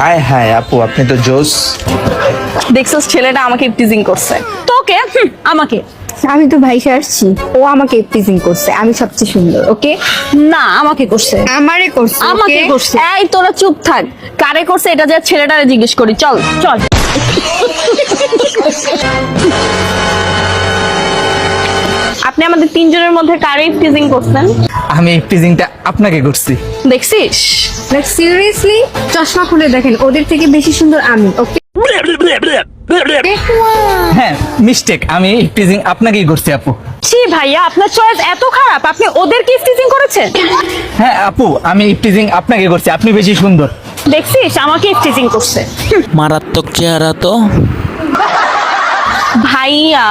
হায় হায় আপু আপনি তো জোস। দেখছস ছেলেটা আমাকে টিজিং করছে। তোকে? আমাকে। আমি তো ভাই আসছি। ও আমাকে টিজিং করছে আমি সবচেয়ে সুন্দর ওকে না আমাকে করছে। আমারে করছে আমাকে করছে। এই তোরা চুপ থাক। কারে করছে এটা যে ছেলেটারে জিজ্ঞেস করি। চল চল। আমাদের তিনজনের মধ্যে কারে টিজিং করছেন? আমি টিজিংটা আপনাকে করছি। দেখছিস? লাইক সিরিয়াসলি চশমা খুলে দেখেন ওদের থেকে বেশি সুন্দর আমি ওকে হ্যাঁ মিস্টেক আমি টিজিং আপনাকেই করছি আপু। ছি ভাইয়া আপনার চয়েস এত খারাপ আপনি ওদেরকে টিজিং করেছেন? হ্যাঁ আপু আমি টিজিং আপনাকে করছি আপনি বেশি সুন্দর। দেখছিস আমাকে টিজিং করছে। মারাত্মক চেহারা তো। ভাইয়া,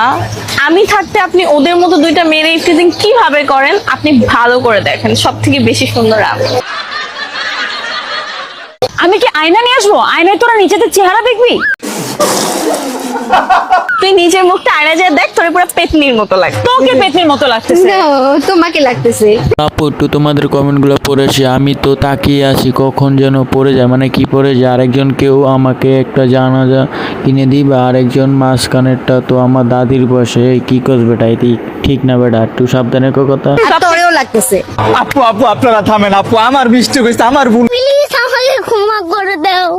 আমি থাকতে আপনি ওদের মতো দুইটা মেয়ের ইফটিজিং কীভাবে করেন? আপনি ভালো করে দেখেন সব থেকে বেশি সুন্দর আমি। আমি কি আয়না নিয়ে আসব? আয়নায় তোরা নিজেদের চেহারা দেখবি? তুই নিজের মুখটা আয়না যায় দেখ তোর পুরো পেতনির মতো লাগে তোকে পেতনির মতো লাগতেছে। তোমাকে লাগতেছে। আপু একটু তোমাদের কমেন্টগুলো পড়েছি আমি তো তাকিয়ে আছি কখন যেন পড়ে যায় মানে কি পড়ে যায়। আরেকজন কেউ আমাকে একটা জানাজা কিনে দিবে আরেকজন মাঝখানেরটা তো আমার দাদির বসে কি করবে বেটা এটি ঠিক না বেটা? একটু সাবধানে কথা। তোরেও লাগতেছে। আপু আপু আপনারা থামেন আপু। আমার মিস্টেক হয়েছে আমার ভুল। প্লিজ আমাকে ক্ষমা করে দাও।